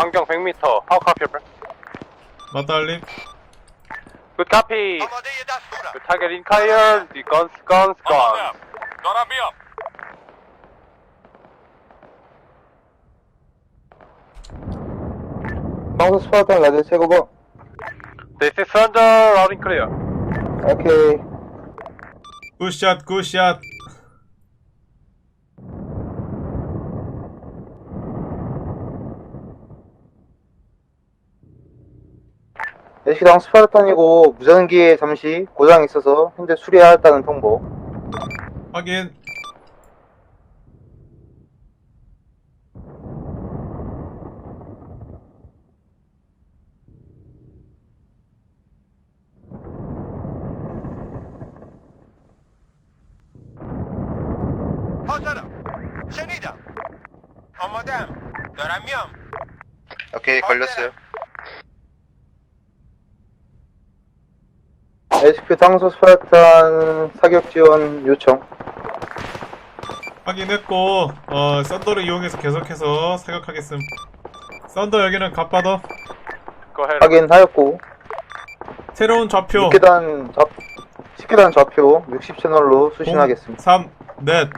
반경 100m 파워 카피블 마달립 굿 카피 Commandeer that footer. 굿 타겟 인카이어 디 건스 건스 On 건스 them. Gonna be up. 방수 스파르탄 라디오 최고고 This is Thunder loud and clear 오케이 굿샷 굿샷 시당 스파르탄이고 무전기에 잠시 고장이 있어서 현재 수리하였다는 통보. 확인. Hazırım. Şenida. 걸렸어요. SP 당소 스파르탄 사격 지원 요청. 확인했고 어 썬더를 이용해서 계속해서 사격하겠음. 썬더 여기는 갑바더. Go ahead. 확인하였고 새로운 좌표. 6계단 좌 10계단 좌표 60채널로 수신하겠습니다. 3 넷.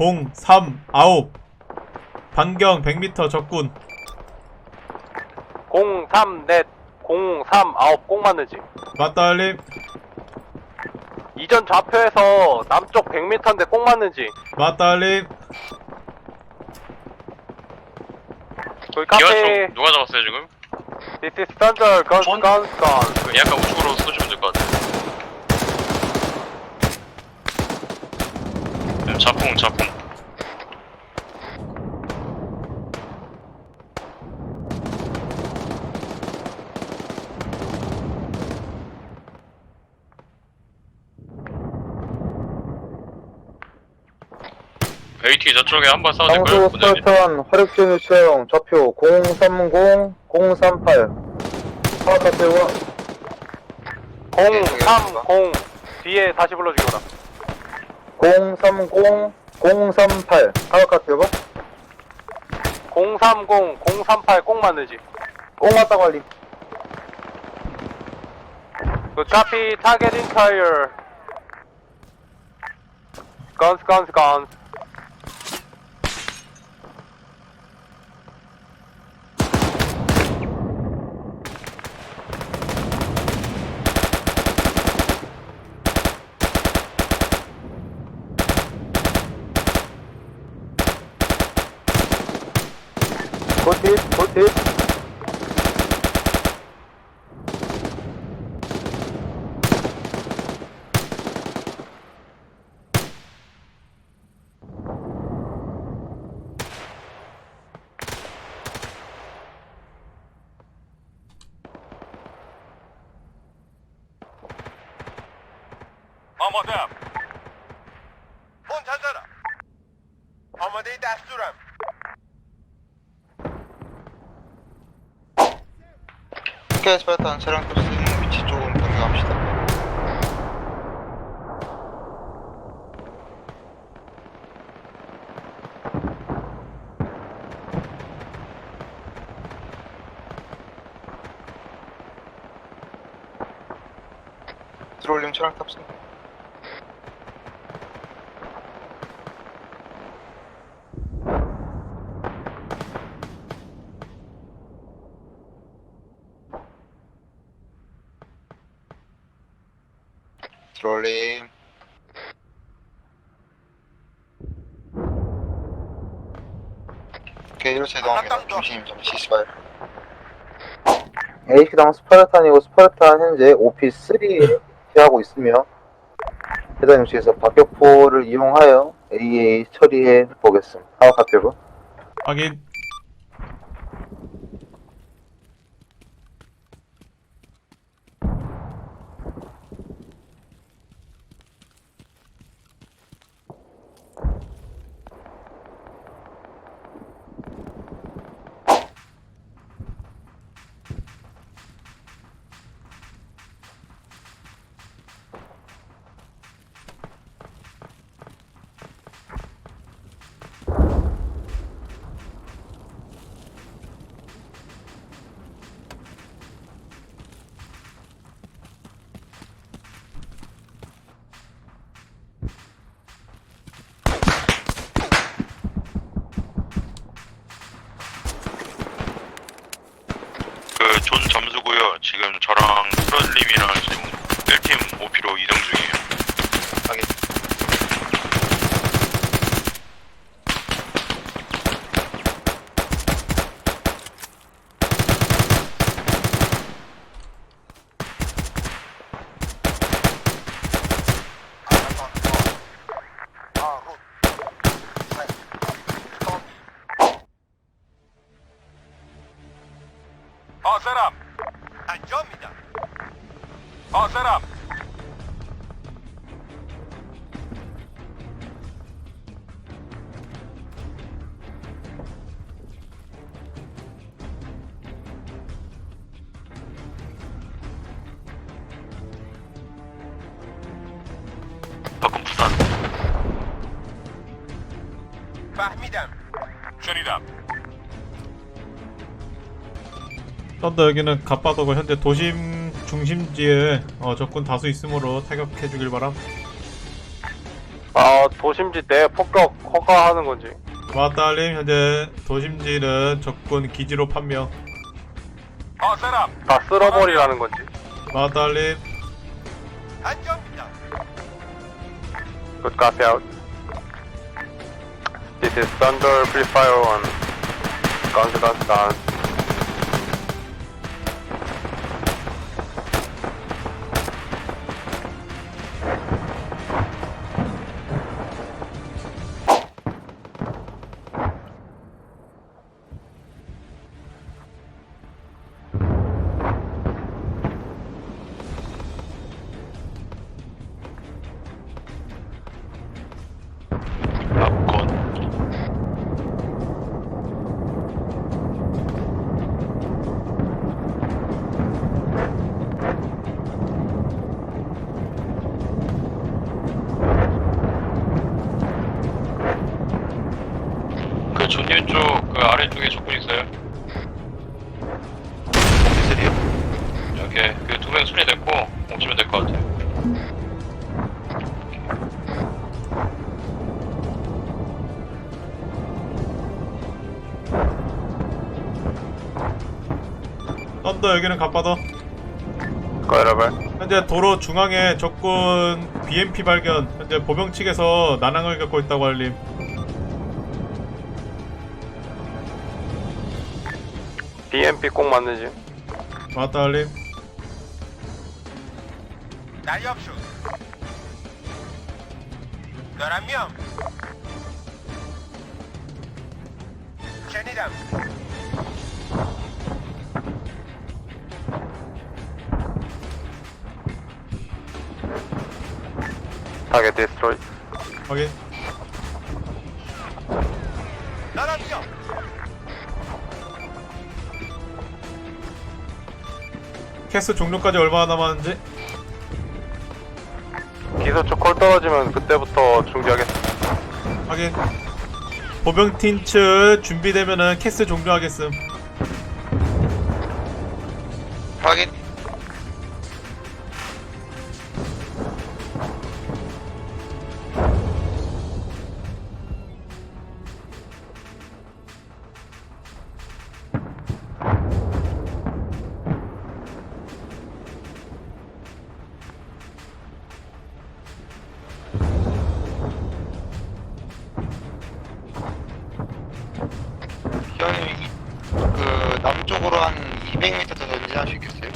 0 3 9 반경 100m 적군. 0, 3, 넷, 0, 3, 9, 꼭 맞는지. 맞다 알림 이전 좌표에서 남쪽 100m인데 꼭 맞는지. 맞다 알림 Good copy. 기관총 누가 잡았어요 지금? This is Thunder, guns, guns, guns. 그 약간 우측으로 쏘시면 될 것 같아요 음, 자풍 자풍 AT 저쪽에 한번 쏴도 될까요? 당소 부장님? 스파르탄 화력 지원 요청 좌표 030 038 스파르탄 대원 0, 3, 0. 뒤에 다시 불러주거라. 030 038 사격카 대원 030, 038, 꼭 맞는지. 꽁 Good copy. Target in fire. Guns, guns, guns. 굿hit آمادم منتظرم آماده دستورم Kes be tanseron kurslarının bir çiçeği olduğunu yapmıştım. Trolüm çanak tapsın. 이렇게 이동합니다 중심 잠시 시발 H당 스파르탄이고 스파르탄 현재 OP3에 하고 있으며 해당 위치에서 박격포를 이용하여 AA 처리해 보겠습니다. 하와 카피브. 확인 지금 저랑 프런님이랑 지금 فهمیدم شنیدم 썬더 여기는 갑바도고 현재 도심 중심지에 어, 적군 다수 있으므로 타격해주길 바람. 아 도심지 내 폭격 허가하는 건지 맞다 알림 현재 도심지는 적군 기지로 판명. حاضرم 다 쓸어버리라는 건지 맞다 알림 انجام میدم Good copy out this is Thunder 351. Countdown down. 뭉치면 될 것 같아요. 썬더 여기는 Go over 현재 도로 중앙에 적군 BMP 발견. 현재 보병 측에서 난항을 겪고 있다고 알림. BMP 꼭 맞는지. 맞다 알림 날렵슛 11명. 캐니담 타겟 디스트로이. 확인 나란죠 캐스 종료까지 얼마나 남았는지? 기소초 콜 떨어지면 그때부터 중지하겠습니다. 확인. 보병팀 측 준비되면은 캐스 종료하겠음. 확인. 한 200m 더 전진할 수 있겠어요?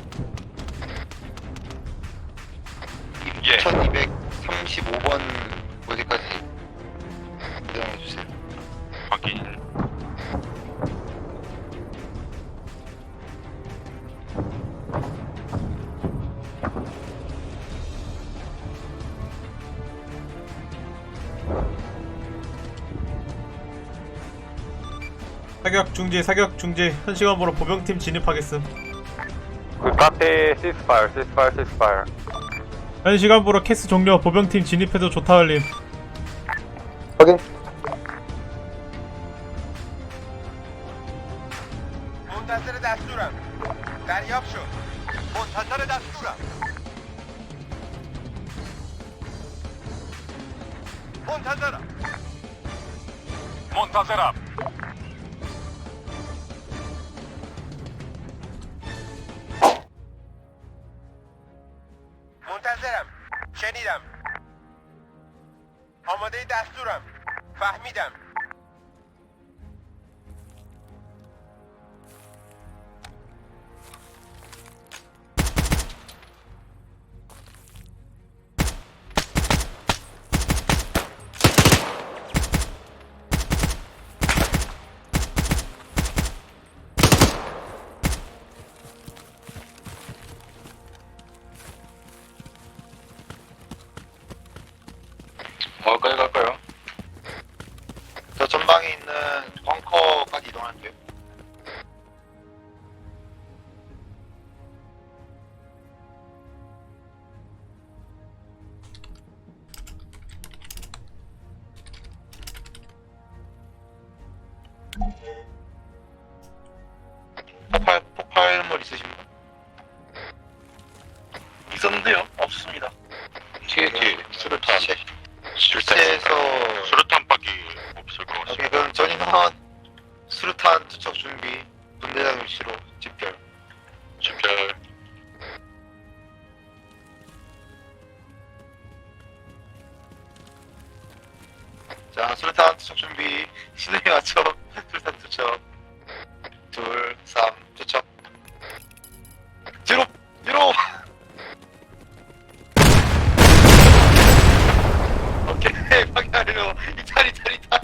예. 1235번 어디까지 이동해 주세요. 확인. 사격 중지 사격 중지 현 시간으로 보병팀 진입하겠음 Good copy ceasefire ceasefire ceasefire 현 시간으로 캐스 종료 보병팀 진입해도 좋다 알림 확인 منتظر دستورم دریافت شد منتظر دستورم منتظرم منتظرم yeah 4초, 출산 2초, 둘, 3, 2초. 뒤로, 뒤로! 오케이, 방향으로. 이탈, 이탈, 이탈.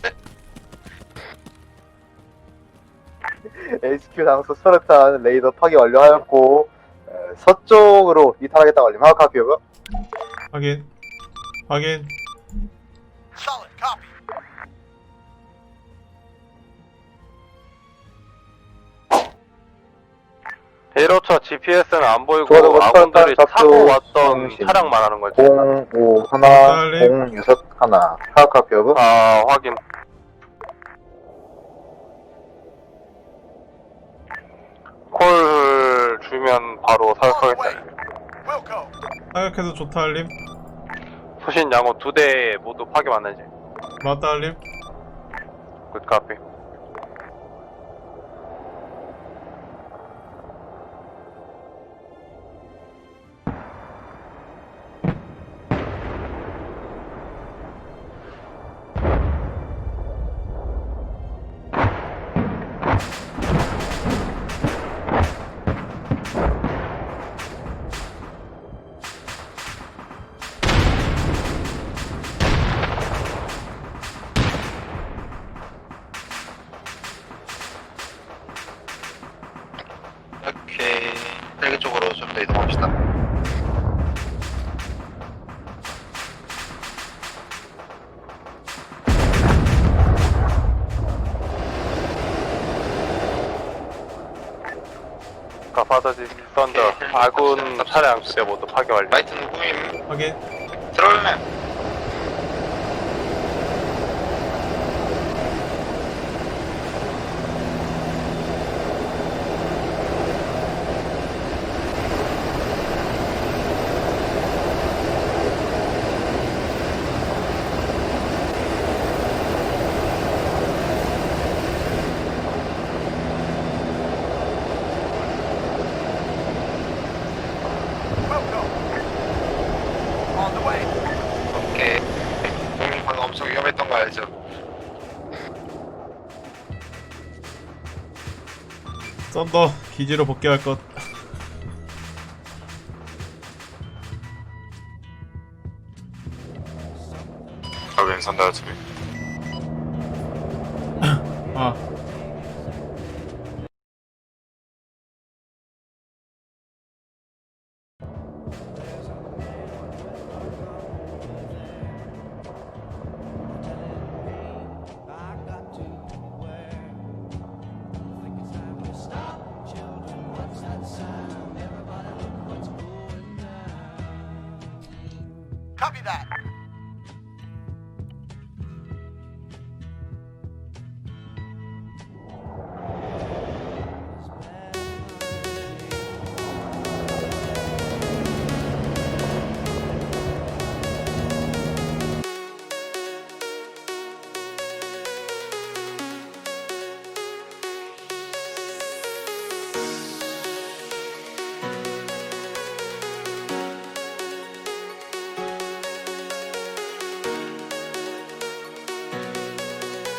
HQ 당소 수류탄 레이더 파괴 완료하였고 서쪽으로 이탈하겠다고 알림 하악하고요. 확인. 확인. 1호차 GPS는 안 보이고 좋아요, 뭐, 아군들이 딴, 타고 딴, 왔던 중심. 차량 말하는 거지. 05 하나, 빨리. 06 하나. 사각학 여부? 아 확인. 콜 주면 바로 사격하겠다. 사격해도 좋다 알림 소신 양호 두 대 모두 파괴 맞는지. 맞다 알림 굿 카피. 가파더지 썬더 아군 차량 두대 모두 파괴 완료. 라이트 누구임 확인. 트롤맨 wilco on the way 오케이 형님 방금 엄청 위험했던 거 알죠? 썬더 기지로 복귀할 것. 가변 산다 집에.